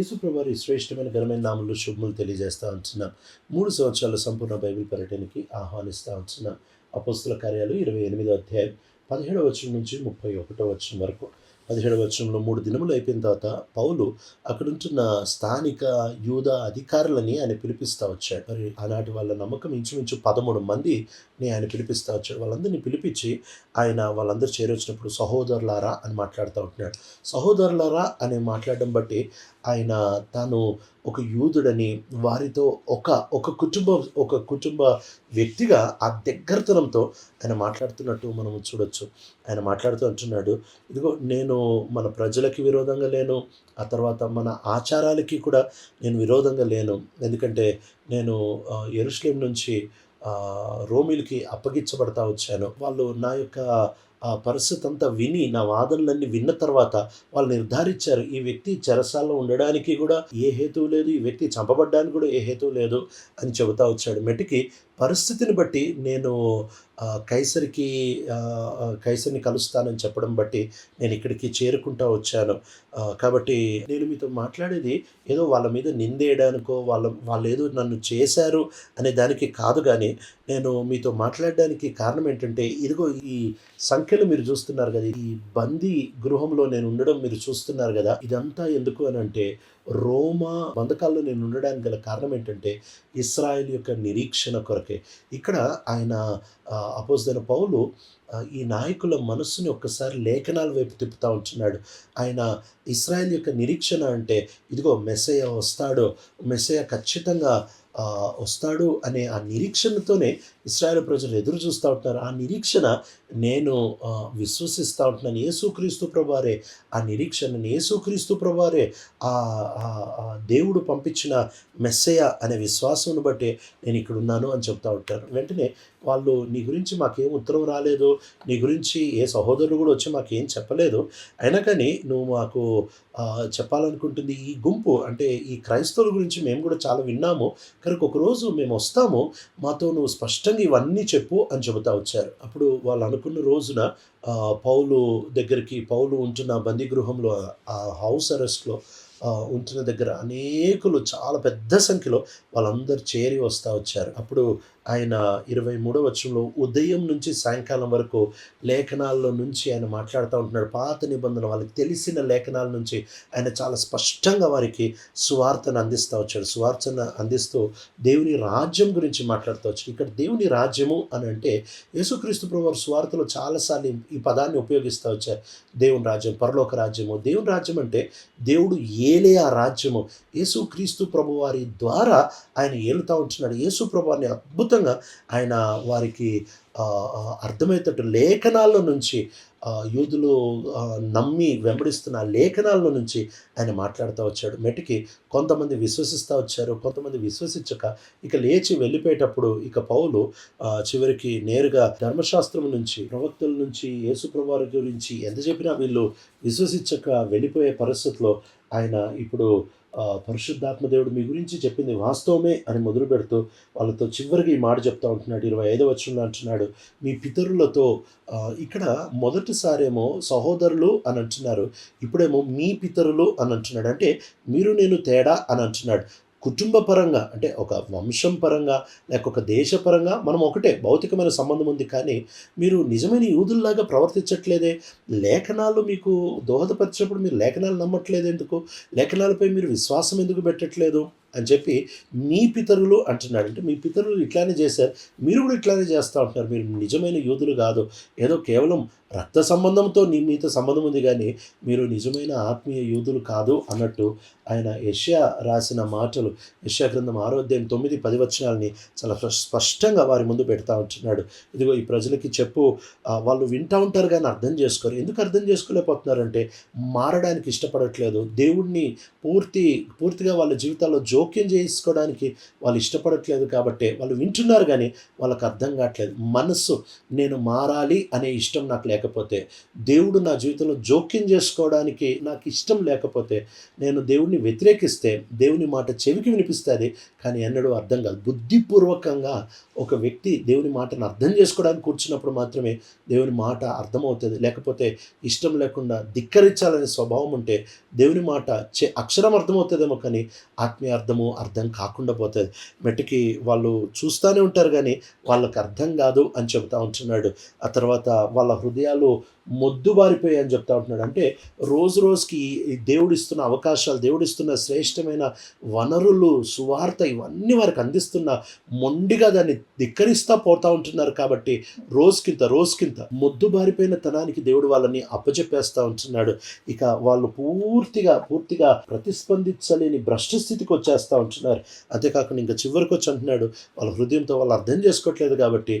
యేసుప్రభారి శ్రేష్టమైన ఘనమైన నామంలో శుభములు తెలియజేస్తూ ఉంటున్నాం. మూడు సంవత్సరాల సంపూర్ణ బైబిల్ పర్యటనకి ఆహ్వానిస్తూ ఉంటున్నాం. అపోస్తుల కార్యాలు ఇరవై ఎనిమిదో అధ్యాయం పదిహేడవ వచనం నుంచి ముప్పై ఒకటో వచనం వరకు పదిహేడు వచనంలో మూడు దినములు అయిపోయిన తర్వాత పౌలు అక్కడుంటున్న స్థానిక యూద అధికారులని ఆయన పిలిపిస్తూ వచ్చాడు. మరి ఆనాటి వాళ్ళ నమ్మకం ఇంచుమించు పదమూడు మందిని ఆయన పిలిపిస్తూ వచ్చాడు. వాళ్ళందరినీ పిలిపించి ఆయన వాళ్ళందరూ చేరొచ్చినప్పుడు సహోదరులారా అని మాట్లాడుతూ ఉంటున్నాడు. సహోదరులారా అని మాట్లాడడం బట్టి ఆయన తాను ఒక యూదుడని వారితో ఒక ఒక కుటుంబ ఒక కుటుంబ వ్యక్తిగా ఆ దగ్గరతనంతో ఆయన మాట్లాడుతున్నట్టు మనం చూడొచ్చు. ఆయన మాట్లాడుతూ అంటున్నాడు ఇదిగో నేను మన ప్రజలకి విరోధంగా లేను ఆ తర్వాత మన ఆచారాలకి కూడా నేను విరోధంగా లేను. ఎందుకంటే నేను ఎరుస్లేం నుంచి రోమిల్కి అప్పగించబడతా వచ్చాను. వాళ్ళు నా యొక్క ఆ పరిస్థితి అంతా విని నా వాదనలన్నీ విన్న తర్వాత వాళ్ళు నిర్ధారించారు ఈ వ్యక్తి చెరసాల్లో ఉండడానికి కూడా ఏ హేతువు లేదు ఈ వ్యక్తి చంపబడ్డానికి కూడా ఏ హేతువు లేదు అని చెబుతా వచ్చాడు. మెటికి పరిస్థితిని బట్టి నేను కైసరికి కైసరిని కలుస్తానని చెప్పడం బట్టి నేను ఇక్కడికి చేరుకుంటా వచ్చాను. కాబట్టి నేను మీతో మాట్లాడేది ఏదో వాళ్ళ మీద నిందేయడానికో వాళ్ళ వాళ్ళు ఏదో నన్ను చేశారు అనే దానికి కాదు కానీ నేను మీతో మాట్లాడడానికి కారణం ఏంటంటే ఇదిగో ఈ సంఖ్యలు మీరు చూస్తున్నారు కదా ఈ బందీ గృహంలో నేను ఉండడం మీరు చూస్తున్నారు కదా ఇదంతా ఎందుకు అని అంటే రోమా బంధకాల్లో నేను ఉండడానికి గల కారణం ఏంటంటే ఇస్రాయేల్ యొక్క నిరీక్షణ కొరకే. ఇక్కడ ఆయన అపోజిన పౌలు ఈ నాయకుల మనస్సుని ఒక్కసారి లేఖనాల వైపు తిప్పుతూ ఉంటున్నాడు. ఆయన ఇస్రాయెల్ యొక్క నిరీక్షణ అంటే ఇదిగో మెస్సయ్య వస్తాడు మెస్సయ్య ఖచ్చితంగా వస్తాడు అనే ఆ నిరీక్షణతోనే ఇస్రాయేల్ ప్రజలు ఎదురు చూస్తూ ఉంటున్నారు ఆ నిరీక్షణ నేను విశ్వసిస్తూ ఉంటున్నాను. యేసుక్రీస్తు ప్రభారే ఆ నిరీక్షణని యేసుక్రీస్తు ప్రభారే ఆ ఆ- దేవుడు పంపించిన మెస్సయ అనే విశ్వాసంను బట్టి నేను ఇక్కడ ఉన్నాను అని చెప్తా ఉంటారు. వెంటనే వాళ్ళు నీ గురించి మాకేం ఉత్తరం రాలేదు. నీ గురించి ఏ సహోదరుడు కూడా వచ్చి మాకేం చెప్పలేదు. అయినా కానీ నువ్వు మాకు చెప్పాలనుకుంటుంది ఈ గుంపు. అంటే ఈ క్రైస్తవుల గురించి మేము కూడా చాలా విన్నాము. కనుక ఒకరోజు మేము వస్తాము. మాతో నువ్వు స్పష్టంగా ఇవన్నీ చెప్పు అని చెబుతా వచ్చారు. అప్పుడు వాళ్ళు అనుకున్న రోజున పౌలు దగ్గరికి పౌలు ఉంటున్న బందీగృహంలో ఆ హౌస్ అరెస్ట్లో ఉంటున్న దగ్గర అనేకులు చాలా పెద్ద సంఖ్యలో వాళ్ళందరూ చేరి వస్తూ వచ్చారు. అప్పుడు ఆయన ఇరవై మూడో వచ్చంలో ఉదయం నుంచి సాయంకాలం వరకు లేఖనాల్లో నుంచి ఆయన మాట్లాడుతూ ఉంటున్నాడు. పాత నిబంధన వాళ్ళకి తెలిసిన లేఖనాల నుంచి ఆయన చాలా స్పష్టంగా వారికి సువార్తను అందిస్తూ వచ్చాడు. సువార్తను అందిస్తూ దేవుని రాజ్యం గురించి మాట్లాడుతూ వచ్చాడు. ఇక్కడ దేవుని రాజ్యము అని అంటే యేసుక్రీస్తు ప్రభు సువార్తలో చాలాసార్లు ఈ పదాన్ని ఉపయోగిస్తూ వచ్చారు. దేవుని రాజ్యం పరలోక రాజ్యము. దేవుని రాజ్యం అంటే దేవుడు ఏ ఏలే ఆ రాజ్యము యేసుక్రీస్తు ప్రభు వారి ద్వారా ఆయన ఏలుతా ఉంటున్నాడు. యేసు ప్రభు వారిని అద్భుతంగా ఆయన వారికి ఆ, అర్థమయ్యేటట్టు లేఖనాల్లో నుంచి యూదులు నమ్మి వెంబడిస్తున్న లేఖనాల్లో నుంచి ఆయన మాట్లాడుతూ వచ్చాడు. మెటికి కొంతమంది విశ్వసిస్తూ వచ్చారు కొంతమంది విశ్వసించక ఇక లేచి వెళ్ళిపోయేటప్పుడు ఇక పౌలు చివరికి నేరుగా ధర్మశాస్త్రం నుంచి ప్రవక్తల నుంచి యేసుప్రభు గురించి ఎంత చెప్పినా వీళ్ళు విశ్వసించక వెళ్ళిపోయే పరిస్థితిలో ఆయన ఇప్పుడు పరిశుద్ధాత్మదేవుడు పరిశుద్ధాత్మ దేవుడు మీ గురించి చెప్పింది వాస్తవమే అని మొదలు పెడుతూ వాళ్ళతో చివరికి ఈ మాట చెప్తా ఉంటున్నాడు. ఇరవై ఐదవ వచ్చంలో అంటున్నాడు మీ పితరులతో ఇక్కడ మొదటిసారేమో సహోదరులు అని అంటున్నారు ఇప్పుడేమో మీ పితరులు అని అంటున్నాడు. అంటే మీరు నేను తేడా అని అంటున్నాడు. కుటుంబ పరంగా అంటే ఒక వంశం పరంగా లేక ఒక దేశ పరంగా మనం ఒకటే భౌతికమైన సంబంధం ఉంది కానీ మీరు నిజమైన యూదుల్లాగా ప్రవర్తించట్లేదే? లేఖనాలు మీకు దోహదపరిచినప్పుడు మీరు లేఖనాలు నమ్మట్లేదు ఎందుకు? లేఖనాలపై మీరు విశ్వాసం ఎందుకు పెట్టట్లేదు? అని చెప్పి మీ పితరులు అంటున్నాడు అంటే మీ పితరులు ఇట్లానే చేశారు. మీరు కూడా ఇట్లానే చేస్తూ ఉంటున్నారు. మీరు నిజమైన యూదులు కాదు. ఏదో కేవలం రక్త సంబంధంతో నీ మీతో సంబంధం ఉంది కానీ మీరు నిజమైన ఆత్మీయ యోధులు కాదు అన్నట్టు ఆయన యష్యా రాసిన మాటలు యష్యా గ్రంథం ఆరోగ్యం తొమ్మిది పది వచనాలని చాలా స్పష్టంగా వారి ముందు పెడతా ఉంటున్నాడు. ఇదిగో ఈ ప్రజలకి చెప్పు వాళ్ళు వింటూ ఉంటారు కానీ అర్థం చేసుకోరు. ఎందుకు అర్థం చేసుకోలేకపోతున్నారంటే మారడానికి ఇష్టపడట్లేదు. దేవుణ్ణి పూర్తి పూర్తిగా వాళ్ళ జీవితాల్లో జోక్యం చేసుకోవడానికి వాళ్ళు ఇష్టపడట్లేదు కాబట్టి వాళ్ళు వింటున్నారు కానీ వాళ్ళకి అర్థం కావట్లేదు. మనస్సు నేను మారాలి అనే ఇష్టం నాకు లేకపోతే దేవుడు నా జీవితంలో జోక్యం చేసుకోవడానికి నాకు ఇష్టం లేకపోతే నేను దేవుడిని వ్యతిరేకిస్తే దేవుని మాట చెవికి వినిపిస్తుంది కానీ ఎన్నడూ అర్థం కాదు. బుద్ధిపూర్వకంగా ఒక వ్యక్తి దేవుని మాటను అర్థం చేసుకోవడానికి కూర్చున్నప్పుడు మాత్రమే దేవుని మాట అర్థమవుతుంది. లేకపోతే ఇష్టం లేకుండా ధిక్కరించాలనే స్వభావం ఉంటే దేవుని మాట చే అక్షరం అర్థమవుతుందేమో కానీ ఆత్మీయ అర్థం అర్థము అర్థం కాకుండా పోతుంది. మెట్టుకి వాళ్ళు చూస్తూనే ఉంటారు కానీ వాళ్ళకి అర్థం కాదు అని చెబుతా ఉంటున్నాడు. ఆ తర్వాత వాళ్ళ హృదయాలు మొద్దుబారిపోయాయని అని చెప్తా ఉంటున్నాడు. అంటే రోజు రోజుకి దేవుడిస్తున్న అవకాశాలు దేవుడిస్తున్న శ్రేష్టమైన వనరులు సువార్త ఇవన్నీ వారికి అందిస్తున్న మొండిగా దాన్ని ధిక్కరిస్తా పోతా ఉంటున్నారు కాబట్టి రోజుకింత రోజుకింత మొద్దుబారిపోయిన తనానికి దేవుడు వాళ్ళని అప్పచెప్పేస్తూ ఉంటున్నాడు. ఇక వాళ్ళు పూర్తిగా పూర్తిగా ప్రతిస్పందించలేని భ్రష్ట స్థితికి వచ్చేస్తూ ఉంటున్నారు. అంతేకాకుండా ఇంకా చివరికి వచ్చి అంటున్నాడు వాళ్ళ హృదయంతో వాళ్ళు అర్థం చేసుకోవట్లేదు కాబట్టి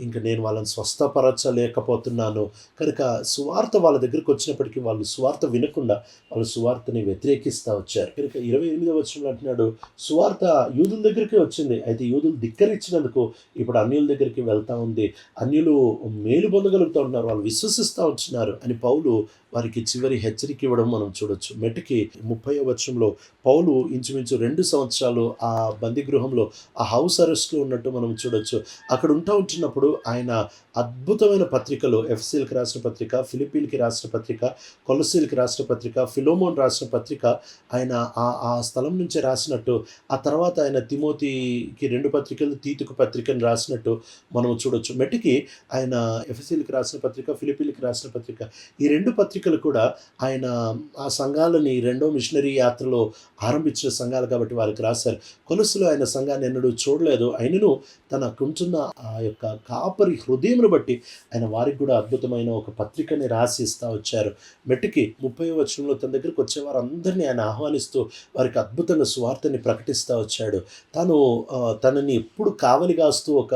ఇంకా నేను వాళ్ళని స్వస్థపరచలేకపోతున్నాను. కనుక సువార్త వాళ్ళ దగ్గరికి వచ్చినప్పటికీ వాళ్ళు సువార్త వినకుండా వాళ్ళు సువార్తని వ్యతిరేకిస్తూ వచ్చారు. కనుక ఇరవై ఎనిమిదవ వచ్చిన అంటున్నాడు సువార్త యూదుల దగ్గరికి వచ్చింది. అయితే యూదులు ధిక్కరించినందుకు ఇప్పుడు అన్యుల దగ్గరికి వెళ్తూ ఉంది. అన్యులు మేలు పొందగలుగుతూ ఉన్నారు వాళ్ళు విశ్వసిస్తూ ఉంటున్నారు అని పౌలు వారికి చివరి హెచ్చరిక ఇవ్వడం మనం చూడొచ్చు. మెట్టుకి ముప్పై వర్షంలో పౌలు ఇంచుమించు రెండు సంవత్సరాలు ఆ బందీ గృహంలో ఆ హౌస్ అరెస్ట్లో ఉన్నట్టు మనం చూడొచ్చు. అక్కడ ఉంటా ఉంటున్నప్పుడు ఆయన అద్భుతమైన పత్రికలు ఎఫ్సీల్కి రాసిన పత్రిక ఫిలిపీన్కి రాష్ట్రపత్రిక కొలసీలకి రాష్ట్రపత్రిక ఫిలోమోన్ రాష్ట్రపత్రిక పత్రిక ఆయన ఆ ఆ స్థలం నుంచే రాసినట్టు ఆ తర్వాత ఆయన తిమోతికి రెండు పత్రికలు తీతుకు పత్రికను రాసినట్టు మనం చూడొచ్చు. మెట్టికి ఆయన ఎఫ్ఎస్సీలకి రాసిన పత్రిక ఫిలిపీన్కి రాసిన పత్రిక ఈ రెండు పత్రికలు కూడా ఆయన ఆ సంఘాలని రెండో మిషనరీ యాత్రలో ఆరంభించిన సంఘాలు కాబట్టి వారికి రాశారు. కొలసులో ఆయన సంఘాన్ని ఎన్నడూ చూడలేదు. ఆయనను తనకుంటున్న ఆ యొక్క కాపరి హృదయమును బట్టి ఆయన వారికి కూడా అద్భుతమైన ఒక పత్రికని రాసి ఇస్తా వచ్చారు. మెట్టుకి ముప్పై వచనంలో తన దగ్గరికి వచ్చే వారందరినీ ఆయన ఆహ్వానిస్తూ వారికి అద్భుతంగా స్వార్థని ప్రకటిస్తూ వచ్చాడు. తాను తనని ఎప్పుడు కావలి కాస్తూ ఒక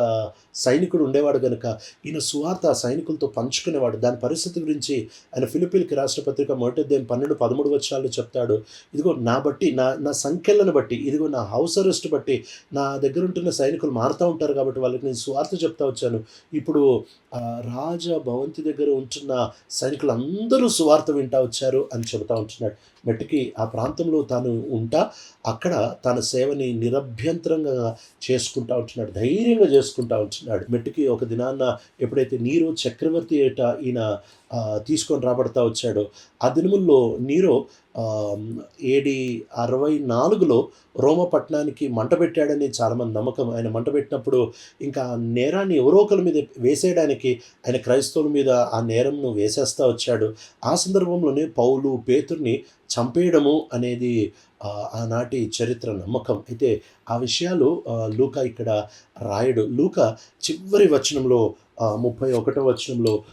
సైనికుడు ఉండేవాడు కనుక ఈయన సువార్త ఆ సైనికులతో పంచుకునేవాడు. దాని పరిస్థితి గురించి ఆయన ఫిలిపిన్కి రాష్ట్ర పత్రిక మొదటి పన్నెండు పదమూడు వచ్చాలు చెప్తాడు. ఇదిగో నా బట్టి నా నా సంఖ్యలను బట్టి ఇదిగో నా హౌస్ అరెస్ట్ బట్టి నా దగ్గర ఉంటున్న సైనికులు మారుతూ ఉంటారు కాబట్టి వాళ్ళకి నేను సువార్త చెప్తా వచ్చాను. ఇప్పుడు రాజ భవంతి దగ్గర ఉంటున్న సైనికులు అందరూ సువార్త వింటా వచ్చారు అని చెబుతా ఉంటున్నాడు. మట్టికి ఆ ప్రాంతంలో తాను ఉంటా అక్కడ తన సేవని నిరభ్యంతరంగా చేసుకుంటా ఉంటున్నాడు ధైర్యంగా చేసుకుంటా ఉంటున్నాడు మెట్టుకి ఒక దినాన్న ఎప్పుడైతే నీరు చక్రవర్తి ఏట ఈయన తీసుకొని రాబడతా వచ్చాడో ఆ దినముల్లో నీరో ఏడి అరవై నాలుగులో రోమ పట్టణానికి మంట పెట్టాడని చాలామంది నమ్మకం. ఆయన మంట పెట్టినప్పుడు ఇంకా నేరాన్ని ఎవరో ఒకరి మీద వేసేయడానికి ఆయన క్రైస్తవుల మీద ఆ నేరంను వేసేస్తా వచ్చాడు. ఆ సందర్భంలోనే పౌలు పేతుర్ని చంపేయడము అనేది ఆనాటి చరిత్ర నమ్మకం. అయితే ఆ విషయాలు లూక లూకా ఇక్కడ రాయడు. లూకా చివరి వచనంలో ముప్పై ఒకటో వచనంలో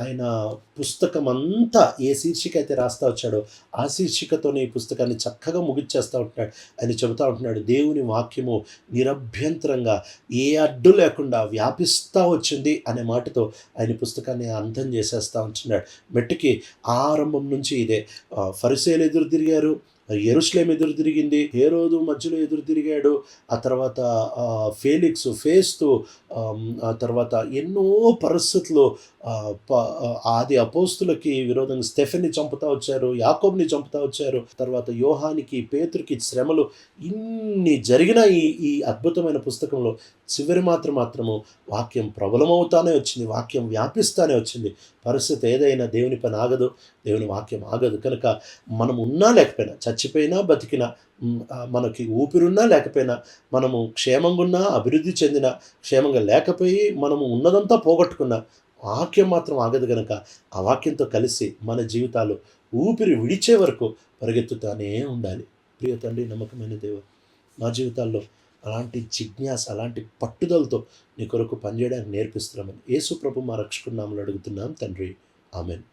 ఆయన పుస్తకం అంతా ఏ శీర్షిక అయితే రాస్తా వచ్చాడో ఆ శీర్షికతోనే ఈ పుస్తకాన్ని చక్కగా ముగిచ్చేస్తూ ఉంటున్నాడు. ఆయన చెబుతూ ఉంటున్నాడు దేవుని వాక్యము నిరభ్యంతరంగా ఏ అడ్డు లేకుండా వ్యాపిస్తూ వచ్చింది అనే మాటతో ఆయన పుస్తకాన్ని అంతం చేసేస్తూ ఉంటున్నాడు. మెట్టుకి ఆరంభం నుంచి ఇదే. ఫరిసేలు ఎదురు తిరిగారు. ఎరుస్లేం ఎదురు తిరిగింది ఏ రోజు మధ్యలో ఎదురు తిరిగాడు. ఆ తర్వాత ఫేలిక్స్ ఫేస్తు ఆ తర్వాత ఎన్నో పరిస్థితులు ఆది అపోస్తులకి విరోధంగా స్టెఫెన్ని చంపుతా వచ్చారు యాకోబ్ని చంపుతా వచ్చారు. తర్వాత యోహానికి పేతురికి శ్రమలు ఇన్ని జరిగిన ఈ ఈ అద్భుతమైన పుస్తకంలో. చివరి మాత్రం మాత్రము వాక్యం ప్రబలమవుతానే వచ్చింది వాక్యం వ్యాపిస్తానే వచ్చింది. పరిస్థితి ఏదైనా దేవుని పని ఆగదు దేవుని వాక్యం ఆగదు. కనుక మనం ఉన్నా లేకపోయినా చచ్చిపోయినా బతికినా మనకి ఊపిరున్నా లేకపోయినా మనము క్షేమంగా ఉన్నా అభివృద్ధి చెందిన క్షేమంగా లేకపోయి మనము ఉన్నదంతా పోగొట్టుకున్నా వాక్యం మాత్రం ఆగదు కనుక ఆ వాక్యంతో కలిసి మన జీవితాలు ఊపిరి విడిచే వరకు పరిగెత్తుతానే ఉండాలి. ప్రియ తండ్రి నమ్మకమైన దేవ మా జీవితాల్లో అలాంటి జిజ్ఞాస అలాంటి పట్టుదలతో నీ కొరకు పనిచేయడానికి నేర్పిస్తున్నామని యేసు ప్రభు మా రక్షకున్నామని అడుగుతున్నాం. తండ్రి ఆమెన్.